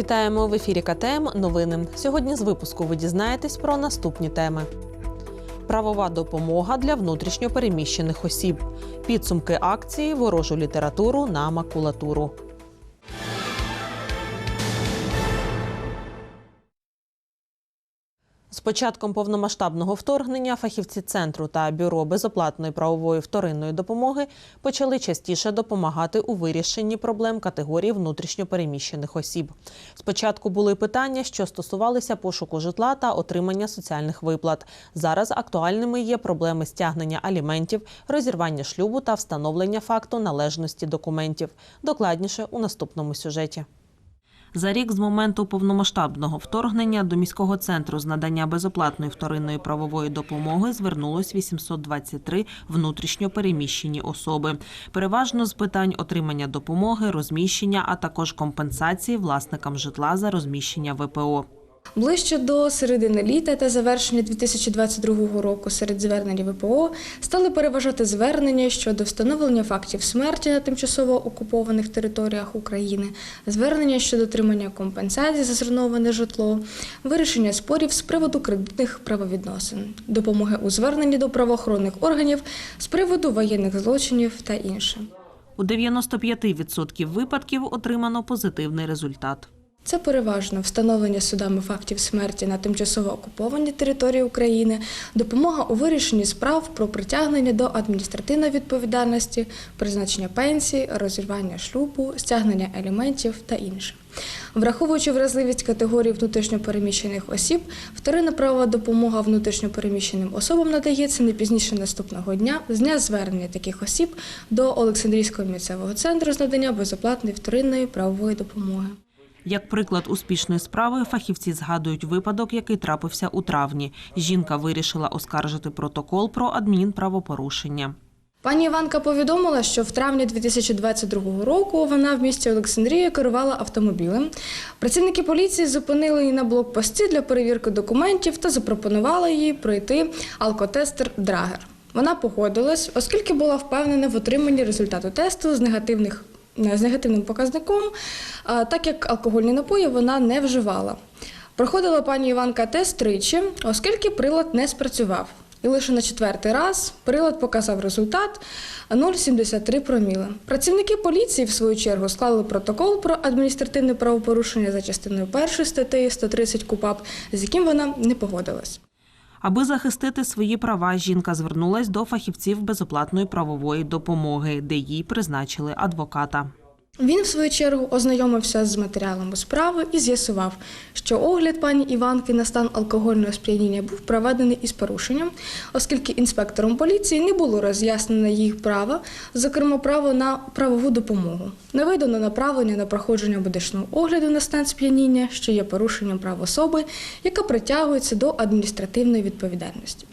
Вітаємо в ефірі КТМ. Новини. Сьогодні з випуску ви дізнаєтесь про наступні теми. Правова допомога для внутрішньо переміщених осіб. Підсумки акції Ворожу літературу на макулатуру. З початком повномасштабного вторгнення фахівці центру та бюро безоплатної правової вторинної допомоги почали частіше допомагати у вирішенні проблем категорії внутрішньопереміщених осіб. Спочатку були питання, що стосувалися пошуку житла та отримання соціальних виплат. Зараз актуальними є проблеми стягнення аліментів, розірвання шлюбу та встановлення факту належності документів. Докладніше у наступному сюжеті. За рік з моменту повномасштабного вторгнення до міського центру з надання безоплатної вторинної правової допомоги звернулось 823 внутрішньо переміщені особи. Переважно з питань отримання допомоги, розміщення, а також компенсації власникам житла за розміщення ВПО. Ближче до середини літа та завершення 2022 року серед звернень ВПО стали переважати звернення щодо встановлення фактів смерті на тимчасово окупованих територіях України, звернення щодо отримання компенсацій за зруйноване житло, вирішення спорів з приводу кредитних правовідносин, допомоги у зверненні до правоохоронних органів з приводу воєнних злочинів та інше. У 95% випадків отримано позитивний результат. Це переважно встановлення судами фактів смерті на тимчасово окупованій території України, допомога у вирішенні справ про притягнення до адміністративної відповідальності, призначення пенсії, розірвання шлюбу, стягнення аліментів та інше. Враховуючи вразливість категорії внутрішньопереміщених осіб, вторинна правова допомога внутрішньопереміщеним особам надається не пізніше наступного дня з дня звернення таких осіб до Олександрійського місцевого центру з надання безоплатної вторинної правової допомоги. Як приклад успішної справи, фахівці згадують випадок, який трапився у травні. Жінка вирішила оскаржити протокол про адмінправопорушення. Пані Іванка повідомила, що в травні 2022 року вона в місті Олександрія керувала автомобілем. Працівники поліції зупинили її на блокпості для перевірки документів та запропонували їй пройти алкотестер Драгер. Вона погодилась, оскільки була впевнена в отриманні результату тесту з негативних з негативним показником, а, так як алкогольні напої вона не вживала. Проходила пані Іванка тест тричі, оскільки прилад не спрацював. І лише на четвертий раз прилад показав результат 0,73 проміли. Працівники поліції, в свою чергу, склали протокол про адміністративне правопорушення за частиною першої статті 130 КУПАП, з яким вона не погодилась. Аби захистити свої права, жінка звернулась до фахівців безоплатної правової допомоги, де їй призначили адвоката. Він, в свою чергу, ознайомився з матеріалами справи і з'ясував, що огляд пані Іванки на стан алкогольного сп'яніння був проведений із порушенням, оскільки інспектором поліції не було роз'яснено їх права, зокрема право на правову допомогу. Не видано направлення на проходження медичного огляду на стан сп'яніння, що є порушенням прав особи, яка притягується до адміністративної відповідальності.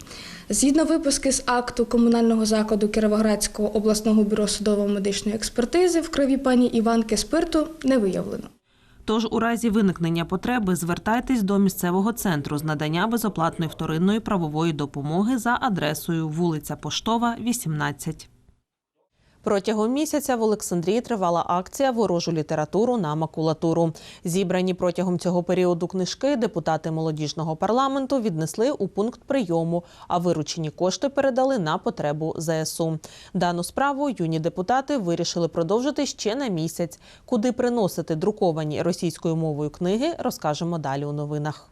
Згідно виписки з акту комунального закладу Кіровоградського обласного бюро судово-медичної експертизи в крові пані Іванки спирту не виявлено. Тож у разі виникнення потреби звертайтесь до місцевого центру з надання безоплатної вторинної правової допомоги за адресою вулиця Поштова, 18. Протягом місяця в Олександрії тривала акція Ворожу літературу на макулатуру. Зібрані протягом цього періоду книжки депутати молодіжного парламенту віднесли у пункт прийому, а виручені кошти передали на потребу ЗСУ. Дану справу юні депутати вирішили продовжити ще на місяць. Куди приносити друковані російською мовою книги, розкажемо далі у новинах.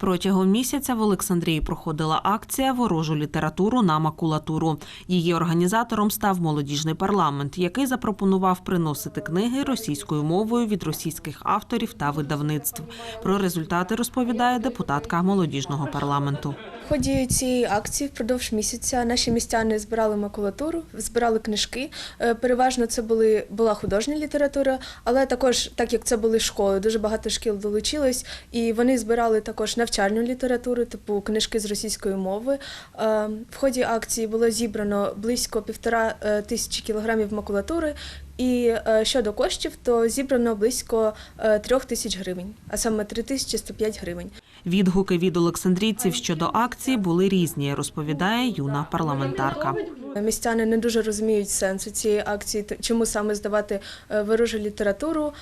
Протягом місяця в Олександрії проходила акція Ворожу літературу на макулатуру. Її організатором став молодіжний парламент, який запропонував приносити книги російською мовою від російських авторів та видавництв. Про результати розповідає депутатка молодіжного парламенту. В ході цієї акції впродовж місяця наші містяни збирали макулатуру, збирали книжки. Е, Переважно це були була художня література, але також, так як це були школи, дуже багато шкіл долучилось, і вони збирали також навчальну літературу, типу книжки з російської мови. Е, В ході акції було зібрано близько півтора е, тисячі кілограмів макулатури. І е, щодо коштів, то зібрано близько е, трьох тисяч гривень, а саме 3105 гривень. Відгуки від олександрійців щодо акції були різні, розповідає юна парламентарка. Містяни не дуже розуміють сенсу цієї акції, чому саме здавати е, ворожу літературу,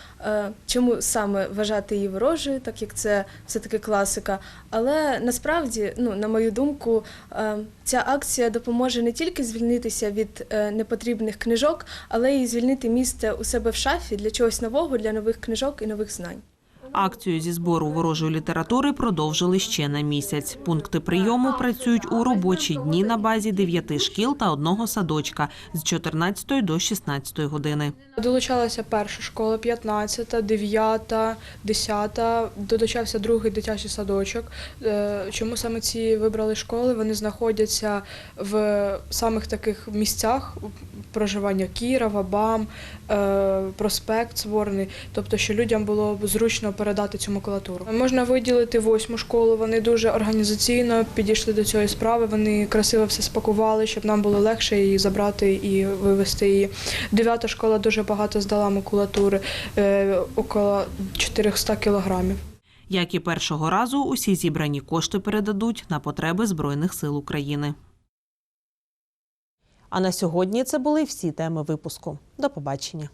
чому саме вважати її ворожою, так як це все-таки класика. Але насправді, ну, на мою думку, ця акція допоможе не тільки звільнитися від непотрібних книжок, але й звільнити місце у себе в шафі для чогось нового, для нових книжок і нових знань. Акцію зі збору ворожої літератури продовжили ще на місяць. Пункти прийому працюють у робочі дні на базі дев'яти шкіл та одного садочка з 14 до 16 години. Долучалася перша школа, 15, 9, 10, долучався другий дитячий садочок. Е, Чому саме ці вибрали школи? Вони знаходяться в самих таких місцях проживання Кірова, БАМ, е, проспект Сворний, тобто, що людям було зручно передати цю макулатуру. Можна виділити восьму школу. Вони дуже організаційно підійшли до цієї справи. Вони красиво все спакували, щоб нам було легше її забрати і вивезти її. Дев'ята школа дуже багато здала макулатури, е, около 400 кілограмів. Як і першого разу, усі зібрані кошти передадуть на потреби Збройних сил України. А на сьогодні це були всі теми випуску. До побачення.